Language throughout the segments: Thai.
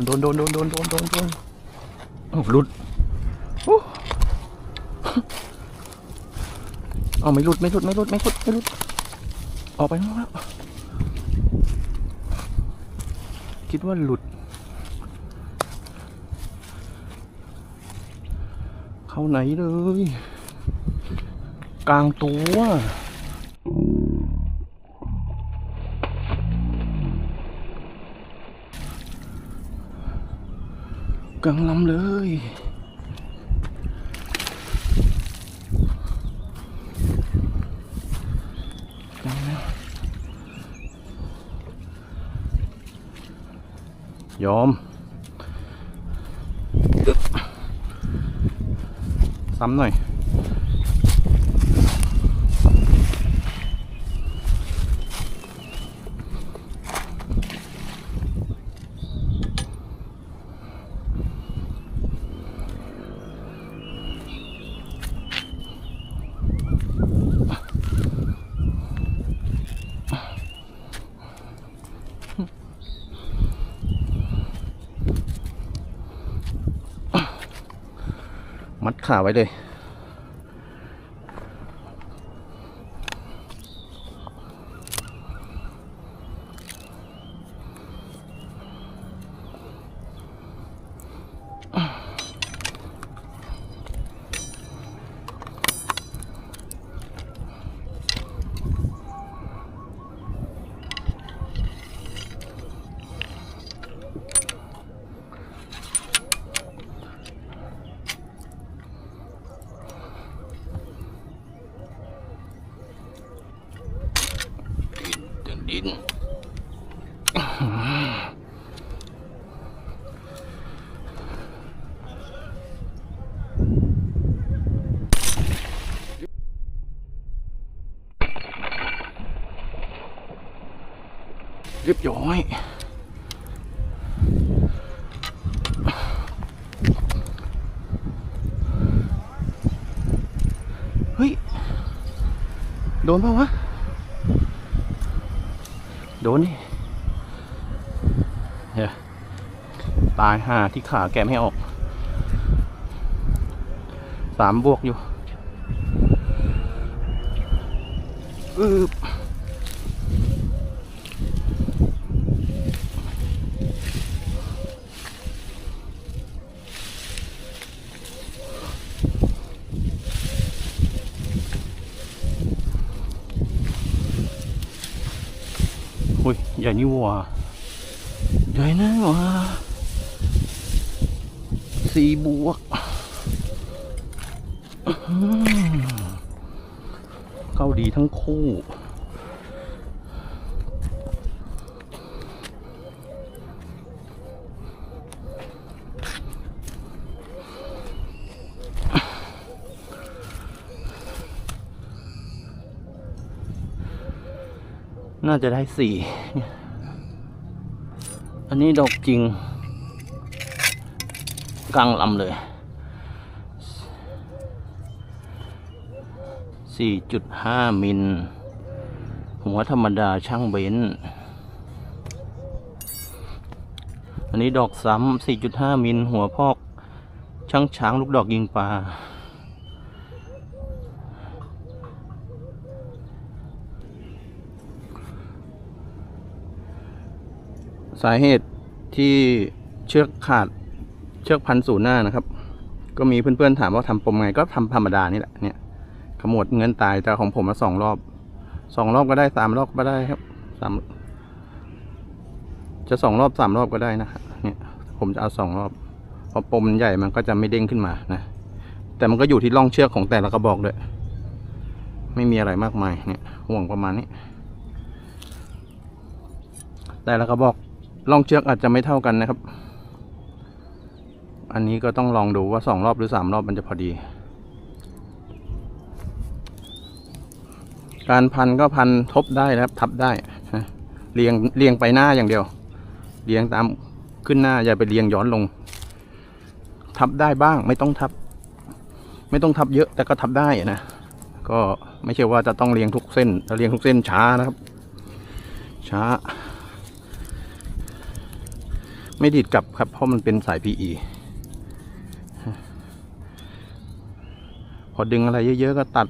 นโดนโดนโดนโดนโดนโดนโดนโอ้หลุดโอ้เอาไม่หลุดไม่หลุดไม่หลุดไม่หลุดไม่หลุดออกไปข้างนอกแล้วคิดว่าหลุด เข้าไหนเลย กลางตัว กลางลำเลยกลางแล้วยอมอึ๊บซ้ำหน่อย มัดขาไว้เลย ย้อยเฮ้ย โดนเปล่าวะ โดนนี่เฮ้ยตายห่าที่ขาแกไม่ออก สามบวกอยู่อึบ อุ้ยใหญ่นี่ว่าใหญ่นะว่าสี่บวกเข้าดีทั้งคู่ น่าจะได้สี่ อันนี้ดอกจริง กลางลำเลย 4.5 มิล หัวธรรมดาช่างเบนอันนี้ดอกซ้ำ4.5 มิล หัวพอก ช่างช้างลูกดอกยิงปลา สาเหตุที่เชือกขาดเชือกพันสู่หน้านะครับ ก็มีเพื่อนๆถามว่าทำปมไงก็ทำธรรมดานี่แหละเนี่ยขมวดเงินตายแต่ของผมมาสองรอบสองรอบก็ได้สามรอบก็ได้ครับสามจะสองรอบสามรอบก็ได้นะครับเนี่ยผมจะเอาสองรอบเพราะปมมันใหญ่มันก็จะไม่เด้งขึ้นมานะแต่มันก็อยู่ที่ร่องเชือกของแต่ละกระบอกด้วย ไม่มีอะไรมากมายเนี่ยห่วงประมาณนี้ แต่ละกระบอก ล่องเชือกอาจจะไม่เท่ากันนะครับ อันนี้ก็ต้องลองดูว่าสองรอบหรือสามรอบมันจะพอดี การพันก็พันทบได้นะครับ ทับได้เรียงเรียงไปหน้าอย่างเดียว เรียงตามขึ้นหน้าอย่าไปเรียงย้อนลง ทับได้บ้าง ไม่ต้องทับ ไม่ต้องทับเยอะแต่ก็ทับได้นะก็ไม่ใช่ว่าจะต้องเรียงทุกเส้นถ้าเรียงทุกเส้นช้านะครับ ช้า ไม่ดีดกลับครับ เพราะมันเป็นสาย PE พอดึงอะไรเยอะ ๆ ก็ตัด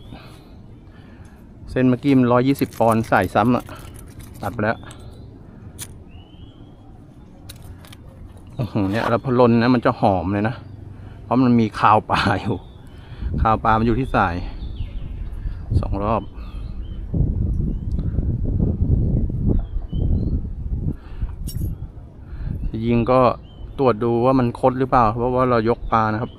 เส้นเมื่อกี้มันร้อยยี่สิบปอนด์ใส่ซ้ำอะตัดไปแล้วอื้อหือเนี่ยแล้วพอลนนะมันจะหอมเลยนะ เพราะมันมีคาวปลาอยู่คาวปลามันอยู่ที่สายสองรอบ ยิงก็ตรวจดูว่ามันคดหรือเปล่า เพราะว่าเรายกปลานะครับ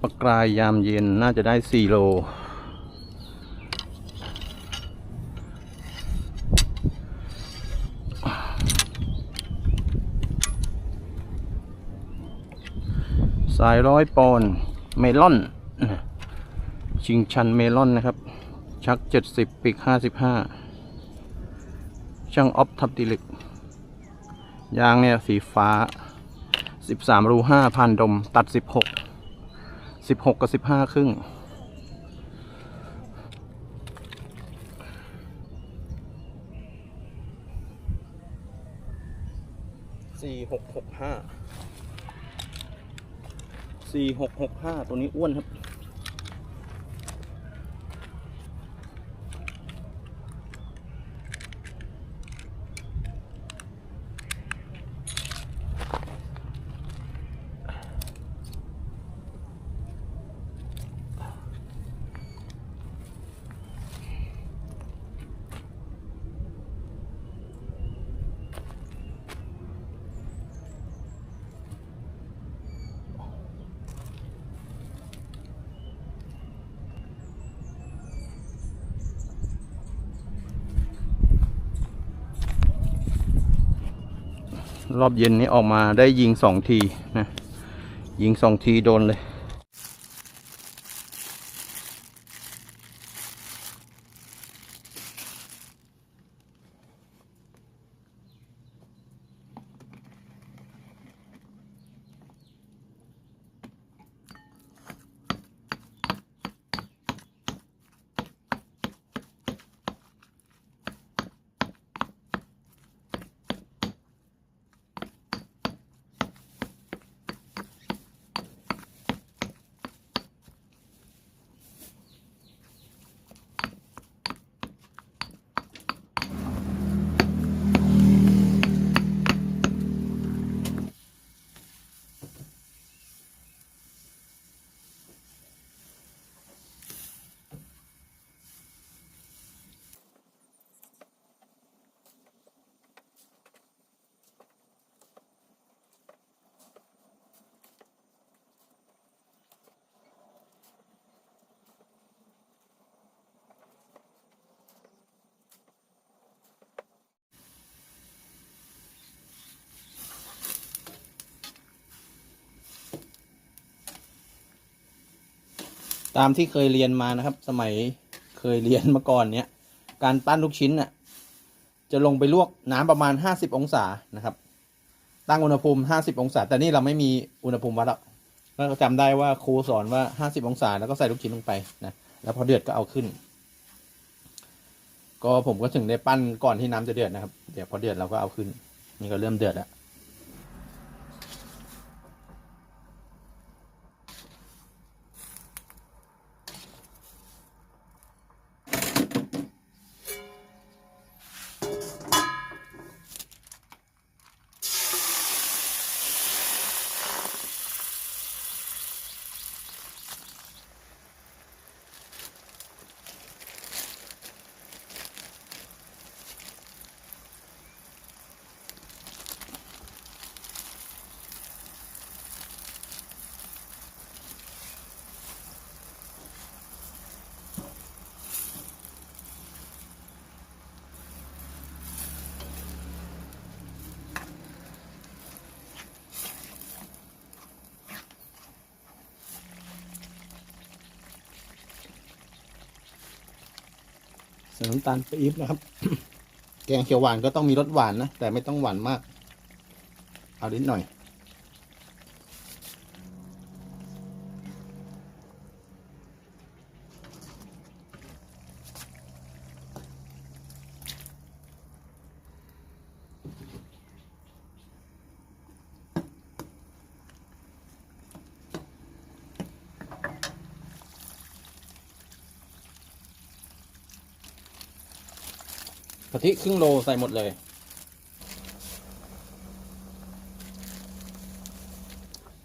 ปลากรายยามเย็นน่าจะได้สี่โล สายร้อยปอนด์เมลอน ชิงชันเมลอนนะครับ ชักเจ็ดสิบปีกห้าสิบห้าช่างออฟทับติลิก ยางเนี่ยสีฟ้าสิบสามรูห้าพันดม ตัดสิบหกสิบหกกับสิบห้าครึ่ง สี่หกหกห้า สี่หกหกห้าตัวนี้อ้วนครับ รอบเย็นนี้ออกมาได้ยิงสองทีนะยิงสองทีโดนเลย ตามที่เคยเรียนมานะครับ สมัยเคยเรียนมาก่อนเนี้ยการปั้นลูกชิ้นน่ะจะลงไปลวกน้ำประมาณห้าสิบองศานะครับ ตั้งอุณหภูมิห้าสิบองศา แต่นี่เราไม่มีอุณหภูมิวัดแล้วก็จำได้ว่าครูสอนว่าห้าสิบองศา แล้วก็ใส่ลูกชิ้นลงไปนะแล้วพอเดือดก็เอาขึ้น ก็ผมก็ถึงได้ปั้นก่อนที่น้ำจะเดือดนะครับ เดี๋ยวพอเดือดเราก็เอาขึ้น นี่ก็เริ่มเดือดแล้ว ส่น้ำตาลปี๊บนะครับ แกงเขียวหวานก็ต้องมีรสหวานนะ แต่ไม่ต้องหวานมาก เอานิดหน่อย กะทิครึ่งโลใส่หมดเลย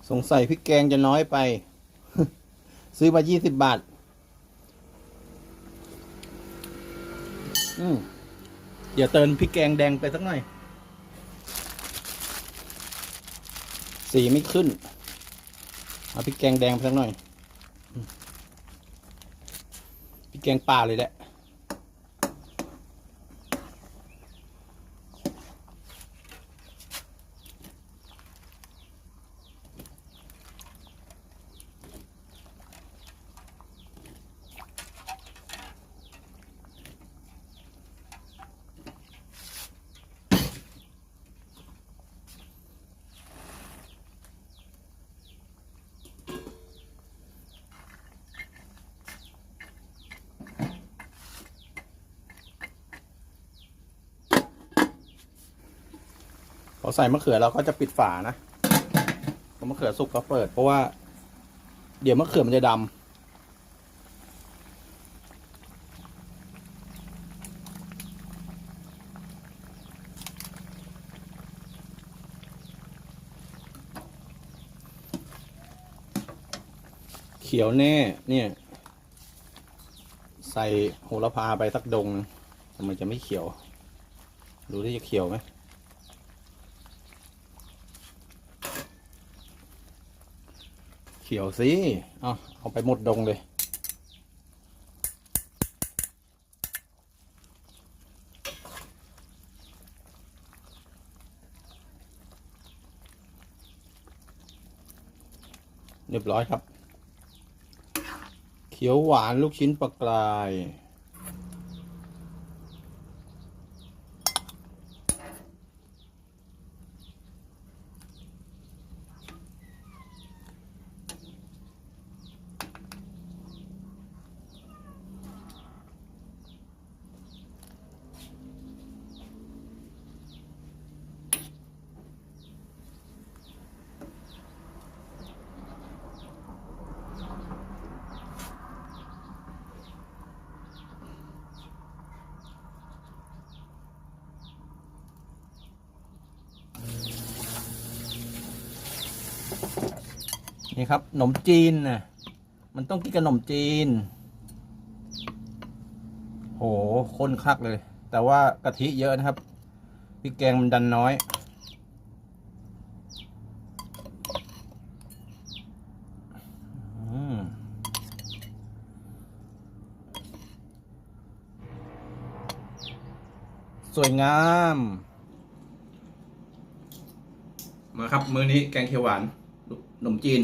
สงสัยพริกแกงจะน้อยไป ซื้อมายี่สิบบาท อืมเดี๋ยวเติมพริกแกงแดงไปสักหน่อย สีไม่ขึ้น เอาพริกแกงแดงไปสักหน่อยพริกแกงป่าเลยแหละ พอใส่มะเขือเราก็จะปิดฝานะพอมะเขือสุกก็เปิด เพราะว่า เดี๋ยวมะเขือมันจะดำเขียวแน่เนี่ย ใส่โหระพาไปสักดงนึงทำไมจะไม่เขียวดูที่จะเขียวไหม เขียวสิเอาเอาไปหมดดงเลยเรียบร้อยครับ เขียวหวานลูกชิ้นปลากราย นี่ครับขนมจีนนะมันต้องกินกับขนมจีน โหข้นคักเลย แต่ว่ากะทิเยอะนะครับพริกแกงมันดันน้อย สวยงาม มาครับ มื้อนี้แกงเขียวหวานขนมจีน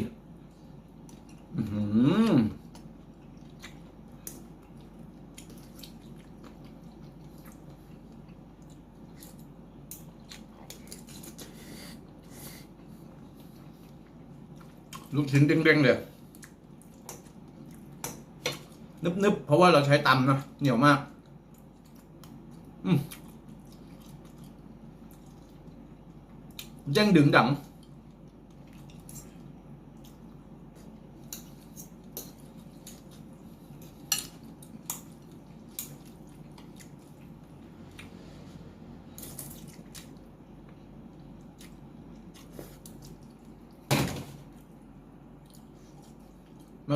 ลูกชิ้นเด้งๆเลยนึบๆ เพราะว่าเราใช้ตำนะ เหนียวมาก อืมยังดึงดัง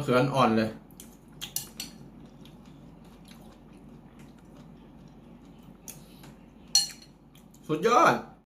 เขืออ่อนเลย สุดยอด